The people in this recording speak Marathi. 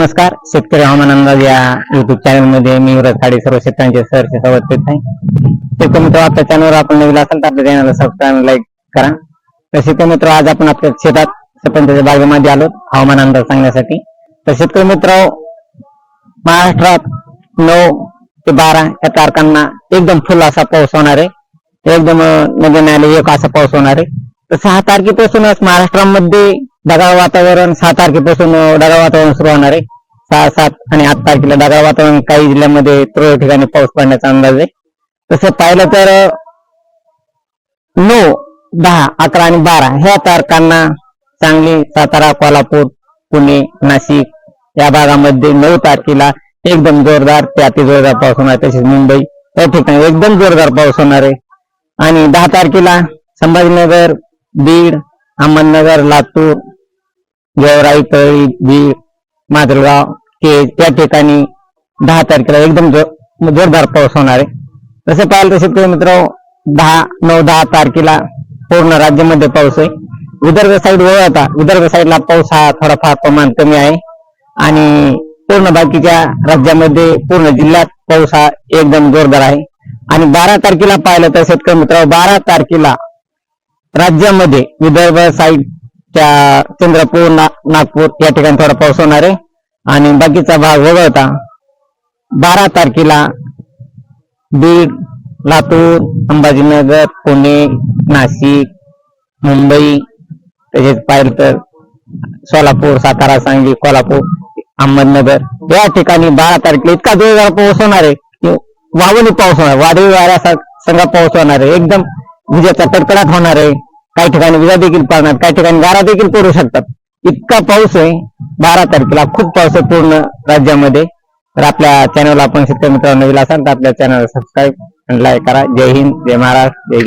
नमस्कार. शेतकरी हवामान अंदाज या युट्यूब चॅनलमध्ये मी युवराज खाडे सर्व शेतकऱ्यांचे सहर्ष स्वागत करीत आहे. शेतकरी मित्र आपल्या चॅनलवर आपण नवीन असाल तर आपल्या चॅनलला सबस्क्राईब लाईक करा. तर शेतकरी मित्र आज आपण आपल्या शेतात सरपंचाच्या बागेमध्ये आलो. हवामान अंदाज सांगण्यासाठी. तर शेतकरी मित्र महाराष्ट्रात नऊ ते बारा या तारखांना एकदम फुल असा पाऊस होणार आहे. एकदम नदी नाले एक असा पाऊस होणार आहे. तर सहा तारखेपासूनच महाराष्ट्रामध्ये ढगाळ वातावरण सहा तारखेपासून ढगाळ वातावरण सुरू होणार आहे. सहा सात आणि आठ तारखेला ढगाळ वातावरण काही जिल्ह्यामध्ये तुरळक ठिकाणी पाऊस पडण्याचा अंदाज आहे. तसं पाहिलं तर नऊ दहा अकरा आणि बारा ह्या तारखांना सांगली सातारा कोल्हापूर पुणे नाशिक या भागामध्ये नऊ तारखेला एकदम जोरदार ते अति जोरदार पाऊस होणार तसेच मुंबई या ठिकाणी एकदम जोरदार पाऊस होणार आहे. आणि दहा तारखेला संभाजीनगर बीड अहमदनगर लातूर गेवराई तळी बीड माजलगाव केज या ठिकाणी दहा तारखेला एकदम जोरदार पाऊस होणार आहे. तसं पाहिलं तर शेतकरी मित्र दहा नऊ दहा तारखेला पूर्ण राज्यामध्ये पाऊस आहे. विदर्भ साईड वळता विदर्भ साईडला पाऊस हा थोडाफार प्रमाण कमी आहे. आणि पूर्ण बाकीच्या राज्यामध्ये पूर्ण जिल्ह्यात पाऊस हा एकदम जोरदार आहे. आणि बारा तारखेला पाहिलं तर शेतकरी मित्र बारा तारखेला राज्यामध्ये विदर्भ त्या चंद्रपूर ना- नागपूर या ठिकाणी थोडा पाऊस होणार आहे. आणि बाकीचा भाग वगळता बारा तारखेला बीड लातूर संभाजीनगर पुणे नाशिक मुंबई तसेच पाहिलं तर सोलापूर सातारा सांगली कोल्हापूर अहमदनगर या ठिकाणी बारा तारखेला इतका जोरदार पाऊस होणार आहे की वावणी पाऊस होणार वादळी सगळा पाऊस होणार आहे. एकदम विजेचा कडकडाट होणार आहे. काही ठिकाणी विजा देखील पडणार काही ठिकाणी गारा देखील पडू शकतात. इतका पाऊस आहे बारा तारखेला खूप पाऊस आहे पूर्ण राज्यामध्ये. तर आपल्या चॅनलला आपण शेतकरी मित्रांनो नवीन असाल तर आपल्या चॅनलला सबस्क्राईब लाईक करा. जय हिंद जय महाराष्ट्र जय